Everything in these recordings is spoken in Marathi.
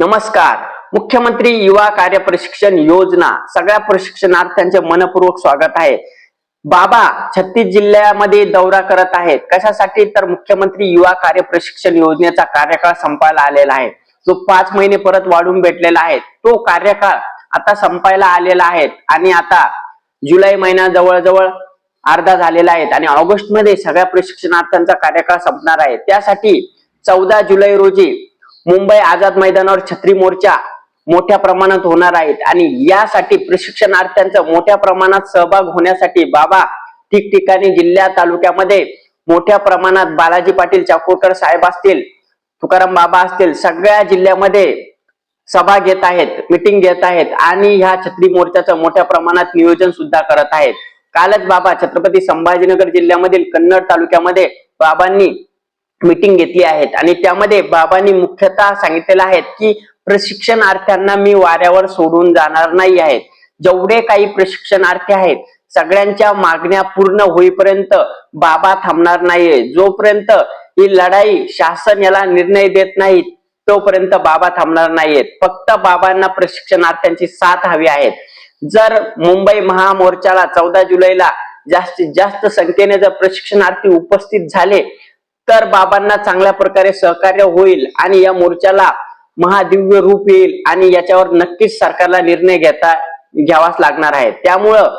नमस्कार. मुख्यमंत्री युवा कार्य प्रशिक्षण योजना सगळ्या प्रशिक्षणार्थ्यांचे मनपूर्वक स्वागत आहे. बाबा छत्तीस जिल्ह्यामध्ये दौरा करत आहेत. कशासाठी तर मुख्यमंत्री युवा कार्य प्रशिक्षण योजनेचा कार्यकाळ संपायला आलेला आहे. जो पाच महिने परत वाढून भेटलेला आहे. तो कार्यकाळ आता संपायला आलेला आहे आणि आता जुलै महिना जवळजवळ अर्धा झालेला आहे आणि ऑगस्टमध्ये सगळ्या प्रशिक्षणार्थ्यांचा कार्यकाळ संपणार आहे. त्यासाठी चौदा जुलै रोजी मुंबई आझाद मैदानावर छत्री मोर्चा मोठ्या प्रमाणात होणार आहेत. आणि यासाठी प्रशिक्षणार्थ्यांचा मोठ्या प्रमाणात सहभाग होण्यासाठी बाबा ठिकठिकाणी जिल्ह्या तालुक्यामध्ये मोठ्या प्रमाणात बालाजी पाटील चाकूरकर साहेब असतील तुकाराम बाबा असतील सगळ्या जिल्ह्यामध्ये सभा घेत आहेत मिटिंग घेत आहेत आणि ह्या छत्री मोर्चाचं मोठ्या प्रमाणात नियोजन सुद्धा करत आहेत. कालच बाबा छत्रपती संभाजीनगर जिल्ह्यामधील कन्नड तालुक्यामध्ये बाबांनी मीटिंग घेतली आहेत. आणि त्यामध्ये बाबांनी मुख्यतः सांगितलेलं आहेत की प्रशिक्षणार्थ्यांना मी वाऱ्यावर सोडून जाणार नाही आहेत जेवढे काही प्रशिक्षणार्थी आहेत सगळ्यांच्या मागण्या पूर्ण होईपर्यंत बाबा थांबणार नाहीये. जोपर्यंत ही लढाई शासन याला निर्णय देत नाही तोपर्यंत बाबा थांबणार नाहीयेत. फक्त बाबांना प्रशिक्षणार्थ्यांची साथ हवी आहे. जर मुंबई महामोर्चाला चौदा जुलैला जास्तीत जास्त संख्येने जर प्रशिक्षणार्थी उपस्थित झाले तर बाबांना चांगल्या प्रकारे सहकार्य होईल आणि या मोर्चाला महादिव्य रूप येईल आणि याच्यावर नक्कीच सरकारला निर्णय घेता घ्यावाच लागणार आहे. त्यामुळं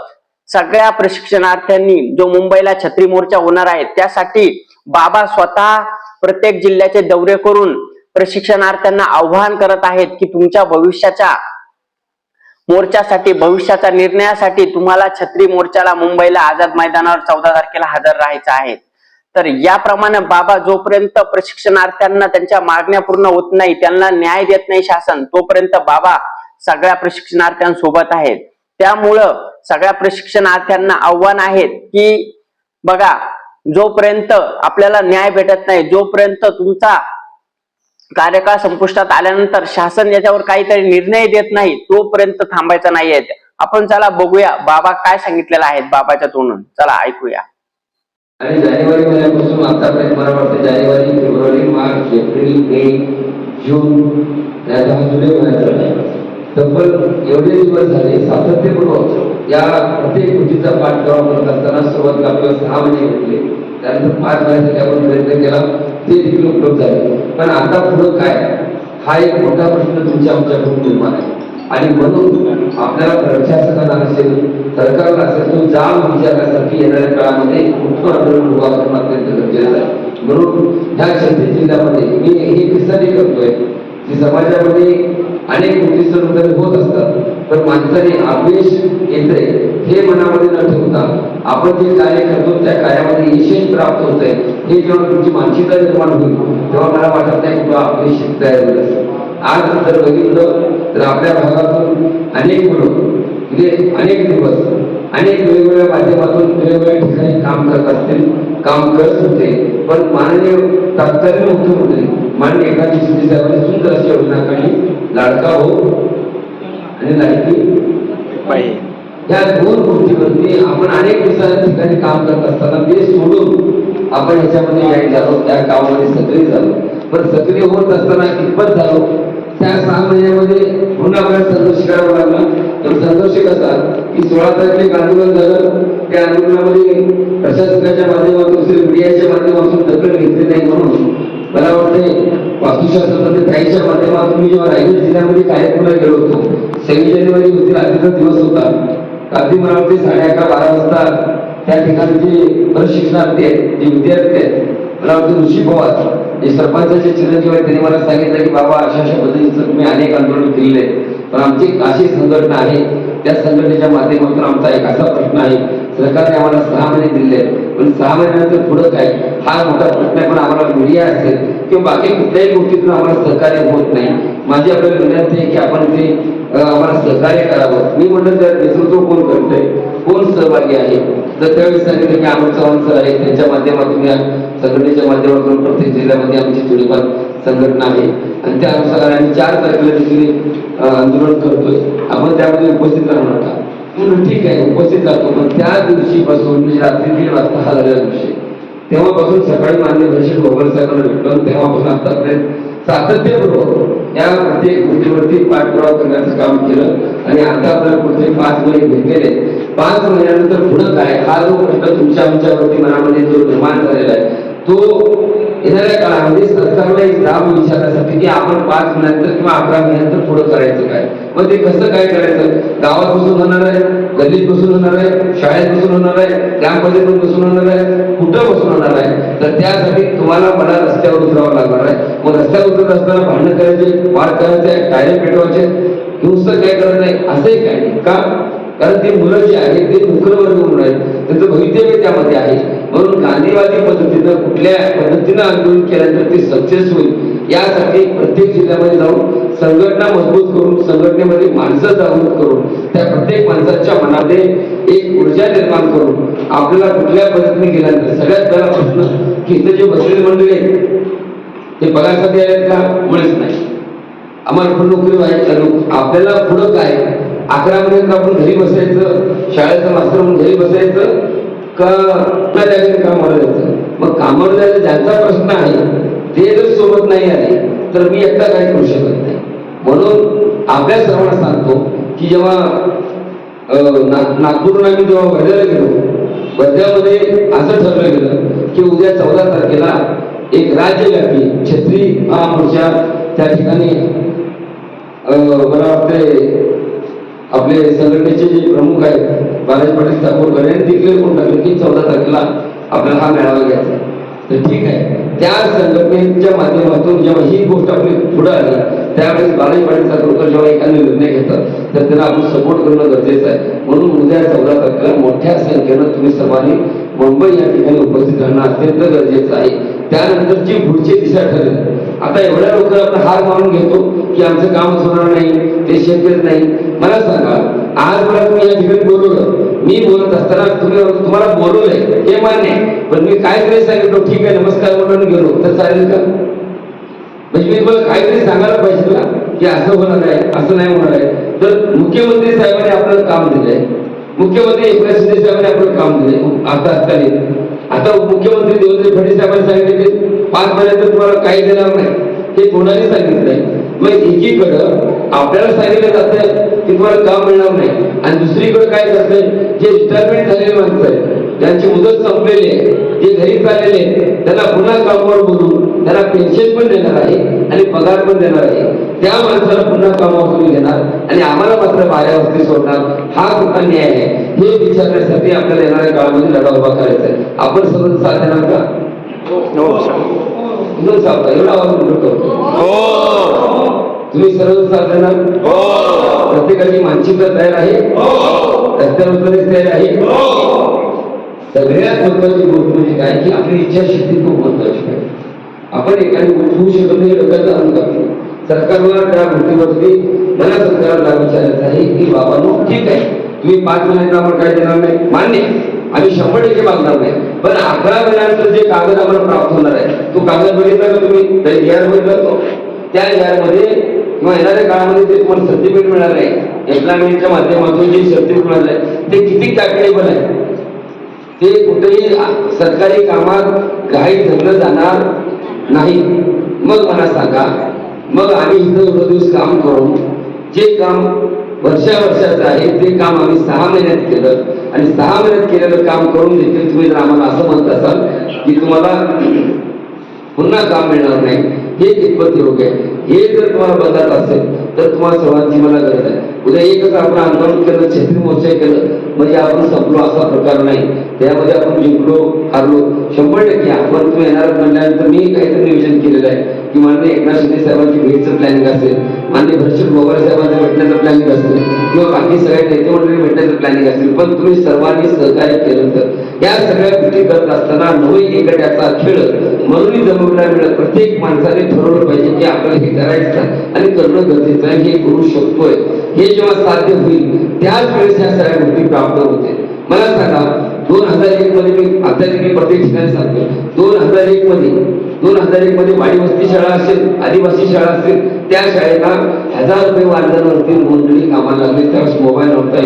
सगळ्या प्रशिक्षणार्थ्यांनी जो मुंबईला छत्री मोर्चा होणार आहे त्यासाठी बाबा स्वतः प्रत्येक जिल्ह्याचे दौरे करून प्रशिक्षणार्थ्यांना आव्हान करत आहेत की तुमच्या भविष्याच्या मोर्चासाठी भविष्याच्या निर्णयासाठी तुम्हाला छत्री मोर्चाला मुंबईला आझाद मैदानावर चौदा तारखेला हजर राहायचं आहे. तर याप्रमाणे बाबा जोपर्यंत प्रशिक्षणार्थ्यांना त्यांच्या मागण्या पूर्ण होत नाही त्यांना न्याय देत नाही शासन तोपर्यंत बाबा सगळ्या प्रशिक्षणार्थ्यांसोबत आहेत. त्यामुळं सगळ्या प्रशिक्षणार्थ्यांना आव्हान आहेत की बघा जोपर्यंत आपल्याला न्याय भेटत नाही जोपर्यंत तुमचा कार्यकाळ संपुष्टात आल्यानंतर शासन याच्यावर काहीतरी निर्णय देत नाही तोपर्यंत थांबायचा नाहीये. आपण चला बघूया बाबा काय सांगितलेलं आहे बाबाच्या तोंडून. चला ऐकूया. आणि जानेवारी महिन्यापासून आतापर्यंत मला वाटतं जानेवारी फेब्रुवारी मार्च एप्रिल मे जून या दहा जुलै महिन्यात तब्बल एवढे दिवस झाले सातत्यपूर्वक या प्रत्येक कृतीचा पाठपुरावा करत असताना सुरुवातीला आपल्याला सहा महिने घेतले. त्यानंतर पाच महिन्यासाठी आपण प्रयत्न केला ते देखील उपलब्ध झाले. पण आता पुढं काय? हा एक मोठा प्रश्न तुमच्या आमच्याकडून निर्माण आहे. आणि म्हणून आपल्याला प्रशासनाला असेल सरकारला असेल तो जाम विचारण्यासाठी येणाऱ्या काळामध्ये मोठं आंदोलन उभा करणं अत्यंत गरजेचं आहे. म्हणून ह्या छत्तीस जिल्ह्यामध्ये मी ही कशासाठी करतोय. की समाजामध्ये अनेक गोष्टी सर्वतरी होत असतात पण माणसाने आवेश येते हे मनामध्ये न ठेवता आपण जे कार्य करतो त्या कार्यामध्ये यशही प्राप्त होत आहे हे जेव्हा तुमची मानसिकता निर्माण होईल तेव्हा मला वाटत नाही कुठं अपयश तयार होईल. असं. आज जर बघितलं तर आपल्या भागातून अनेक मुलं म्हणजे अनेक दिवस अनेक वेगवेगळ्या माध्यमातून वेगवेगळ्या ठिकाणी काम करत असतील काम करत होते. पण माननीय तत्कालीन मुख्यमंत्री माननीय एकाची शिंदे साहेबांनी सुंदर अशी योजना काढली. लाडका हो आणि लाडकी बाई. या दोन गोष्टीवरती आपण अनेक दिवसांच्या ठिकाणी काम करत असताना ते सोडून आपण याच्यामध्ये यायला झालो त्या कामामध्ये सक्रिय झालो. पण सक्रिय होत असताना कितपत झालो? त्या सहा महिन्यामध्ये पुन्हा आपल्याला संघर्ष करावा लागला. तर संघर्ष कसा? की सोळा तारखेला आंदोलन झालं. त्या आंदोलनामध्ये प्रशासनाच्या माध्यमातून असेल मीडियाच्या माध्यमातून दखल घेतली नाही म्हणून. मला वाटते वास्तुशास्त्रामध्ये ताईच्या माध्यमातून मी जेव्हा रायगड जिल्ह्यामध्ये कार्यक्रमाला गेलो होतो. सव्वीस जानेवारी होती रात्रीचा दिवस होता. रात्री मला वाटते साडे अकरा बारा वाजता त्या ठिकाणी जे प्रशिक्षणार्थी आहेत जे विद्यार्थी आहेत मला वाटतं ऋषी पवार हे सरपंचाचे चिरंजीव आहेत त्यांनी मला सांगितलं की बाबा अशा अशा पद्धतीचं तुम्ही अनेक आंदोलन केलेले पण आमची अशी संघटना आहे. त्या संघटनेच्या माध्यमातून आमचा एक असा प्रश्न आहे. सरकारने आम्हाला सहा महिने दिले पण सहा महिन्यानंतर पुढं काय? हा मोठा प्रश्न आहे. पण आम्हाला मीडिया असेल किंवा बाकी कुठल्याही गोष्टीतून आम्हाला सहकार्य होत नाही. माझी आपल्याला विनंती आहे की आपण ते आम्हाला सहकार्य करावं. मी म्हणलं तर नेतृत्व कोण करतोय? कोण सहभागी आहे? जर त्यावेळी सांगितलं की अमित चव्हाण सर आहे त्यांच्या माध्यमातून या संघटनेच्या माध्यमातून प्रत्येक जिल्ह्यामध्ये आमची थोडीफार संघटना आहे. आणि त्या अनुसार आम्ही चार तारखेला देखील आंदोलन करतोय. आपण त्यामध्ये उपस्थित राहणार का? ठीक आहे उपस्थित राहतो. पण त्या दिवशीपासून म्हणजे रात्री दीड वाजता हा झालेला विषय. तेव्हापासून सकाळी मान्य भरशील गोबर साहेबांना भेटलो तेव्हापासून आतापर्यंत सातत्यपूर्वक या प्रत्येक गोष्टीवरती पाठपुरावा करण्याचं काम केलं. आणि आता आपल्याला पुढचे पाच महिने घेतलेले आहेत. पाच महिन्यानंतर पुढं काय? हा जो प्रश्न तुमच्या आमच्यावरती मनामध्ये जो निर्माण झालेला आहे तो येणाऱ्या काळामध्ये सरकारला एक दाब विचारण्यासाठी की आपण पाच महिन्यानंतर किंवा अकरा महिन्यानंतर पुढं करायचं काय? मग ते कसं काय करायचं? गावात बसून होणार आहे गल्लीत बसून होणार आहे शाळेत बसून होणार आहे ग्रामपंचायतीत बसून होणार आहे कुठं बसून होणार आहे? तर त्यासाठी तुम्हाला मला रस्त्यावर उतरावं लागणार आहे. मग रस्त्यावर उतरत असताना भांडण करायचे वाद करायचे टायर पेटवायचे नुसतं काय करत नाही? असंही काय? का? कारण ती मुलं जी आहेत ते नोकरवर्ग म्हणून आहेत. त्यांचं भवितव्य त्यामध्ये आहे. म्हणून गांधीवादी पद्धतीनं कुठल्या पद्धतीनं आंदोलन केल्यानंतर ते सक्सेस होईल यासाठी प्रत्येक जिल्ह्यामध्ये जाऊन संघटना मजबूत करून संघटनेमध्ये माणसं जागृत करून त्या प्रत्येक माणसाच्या मनामध्ये एक ऊर्जा निर्माण करून आपल्याला कुठल्या पद्धतीने गेल्यानंतर सगळ्यात पहिला प्रश्न की इथं जे बसलेले मंडळी आहेत ते बघायसाठी आहेत का? मुळेच नाही. आम्हाला पण नोकरी व्हायची आपल्याला पुढं काय? अकरा महिन्यात आपण घरी बसायचं शाळेचं मास्तर म्हणून घरी बसायचं का त्या ठिकाणी कामावर जायचं? मग कामावर जायचं ज्यांचा प्रश्न आहे ते जर सोबत नाही आले तर मी एकटा काही करू शकत नाही. म्हणून आपल्या सर्वांना सांगतो की जेव्हा अं, नागपूरहून आम्ही जेव्हा वर्ध्याला गेलो वर्ध्यामध्ये असं ठरलं गेलं की उद्या चौदा तारखेला एक राज्यव्यापी छत्री महामोर्चा त्या ठिकाणी मला वाटतंय आपले संघटनेचे जे प्रमुख आहेत बालाजी पाटील ठाकूरकर यांनी डिक्लेअर करून टाकलं की चौदा तारखेला आपल्याला हा मेळावा घ्यायचा तर ठीक आहे. त्या संघटनेच्या माध्यमातून जेव्हा ही गोष्ट आपली पुढे आली त्यावेळेस बालाजी पाटील ठाकूरकर जेव्हा एखादा निर्णय घेतात तर त्यांना आपण सपोर्ट करणं गरजेचं आहे. म्हणून उद्या चौदा तारखेला मोठ्या संख्येनं तुम्ही सर्वांनी मुंबई या ठिकाणी उपस्थित राहणं अत्यंत गरजेचं आहे. त्यानंतर जी पुढची दिशा ठरेल आता एवढ्या लोक आपण हार मानून घेतो की आमचं काम होणार नाही ते शक्यच नाही. मला सांगा आज मला तुम्ही या ठिकाणी बोलवलं मी बोलत असताना तुम्ही तुम्हाला बोलवलंय हे मान्य आहे. पण मी काय तरी सांगितलं ठीक आहे नमस्कार म्हणून गेलो. तर चालेल का? म्हणजे मी तुम्हाला काहीतरी सांगायला पाहिजे ना की असं होणार आहे असं नाही होणार आहे. तर मुख्यमंत्री साहेबांनी आपलं काम दिलंय. मुख्यमंत्री एकनाथ शिंदे साहेबांनी आपलं काम दिलंय. आता असताना आता मुख्यमंत्री देवेंद्र फडणवीस साहेबांनी सांगितले की पाच महिन्यात तुम्हाला काही देणार नाही. हे कोणाने सांगितलंय? मग एकीकडं आपल्याला सांगितलं जातं की तुम्हाला काम मिळणार नाही. आणि दुसरीकडे काय करतंय जे रिटायरमेंट झालेले माणसं आहेत त्यांची मुदत संपलेली आहे जे घरी चाललेले आहेत त्यांना पुन्हा कामावर बोलून त्यांना पेन्शन पण देणार आहे आणि पगार पण देणार आहे. त्या माणसाला पुन्हा कामावर तुम्ही घेणार आणि आम्हाला मात्र वाऱ्यावरती सोडणार. हा कुठला न्याय आहे? हे विचारण्यासाठी आपल्याला येणाऱ्या काळामध्ये लढा उभा करायचा आहे. आपण सर्व साथ देणार का? हो, हो साथ आहे. एवढा आवाज उलट करतो हो. तुम्ही सर्व साथ देणार प्रत्येकाची मानसिकता तयार आहे. रस्त्यावर उतरण्यास तयार आहे. सगळ्यात महत्वाची गोष्ट म्हणजे काय? की आपली इच्छाशक्ती खूप महत्वाची आहे. आपण एखादी गोष्ट होऊ शकत नाही डोक्याचा अनुकामी सरकारला त्या गोष्टीवरती मला सरकारला विचारायचं आहे की बाबांनो ठीक आहे. तुम्ही पाच महिन्यात आपण काय देणार नाही? मान्य. आम्ही शंभर टक्के मागणार नाही. पण अकरा महिन्यानंतर जे कागद आम्हाला प्राप्त होणार आहे तो कागद बघितला का तुम्ही? त्या यार बघितला तो त्या यारमध्ये किंवा येणाऱ्या काळामध्ये ते तुम्हाला सर्टिफिकेट मिळणार आहे एम्प्लॉयमेंटच्या माध्यमातून जे सर्टिफिकेट मिळणार आहे ते किती कॅपेबल आहे ते कुठेही सरकारी कामात घाई धरलं जाणार नाही. मग मला सांगा मग आम्ही इथं दिवस काम करून जे काम वर्षा वर्षाचं आहे. ते काम आम्ही सहा महिन्यात केलं. आणि सहा महिन्यात केलेलं काम करून देखील तुम्ही जर आम्हाला असं म्हणत असाल की तुम्हाला पुन्हा काम मिळणार नाही हे कितपत योग्य आहे? हे जर तुम्हाला बदलत असेल तर तुम्हाला सर्वांची मला गरज आहे. उद्या एकच आपण आंदोलन केलं छत्री मोर्चा केलं म्हणजे आपण संपलो असा प्रकार नाही. त्यामध्ये आपण जिंकलो हारलो. शंभर टक्के आपण तुम्ही येणार म्हणल्यानंतर मी काहीतरी नियोजन केलेलं आहे. की माननीय एकनाथ शिंदे साहेबांची भेटचं प्लॅनिंग असेल माननीय भरशेट गोवारे साहेबांचं भेटण्याचं प्लॅनिंग असेल किंवा बाकी सगळ्या नेते मंडळी भेटण्याचं प्लॅनिंग असेल पण तुम्ही सर्वांनी सहकार्य केलं तर. या सगळ्या गोष्टी करत असताना नवी एकट्याचा खेळ म्हणून जमवला मिळत प्रत्येक माणसाने ठरवलं पाहिजे की आपल्याला हे करायचं आणि करणं गरजेचं आहे हे करू शकतोय. हे जेव्हा साध्य होईल त्याच वेळेस ह्या सगळ्या गोष्टी प्राप्त होते मला सांगा दोन हजार एक मध्ये मी आता मी प्रत्येक ठिकाणी सांगतो दोन हजार एक मध्ये दोन हजार एक मध्ये वाडी वस्ती शाळा असेल आदिवासी शाळा असेल त्या शाळेला हजार रुपये वारदानावरती नोंदणी कामाला लागली. त्यावेळेस मोबाईल नव्हता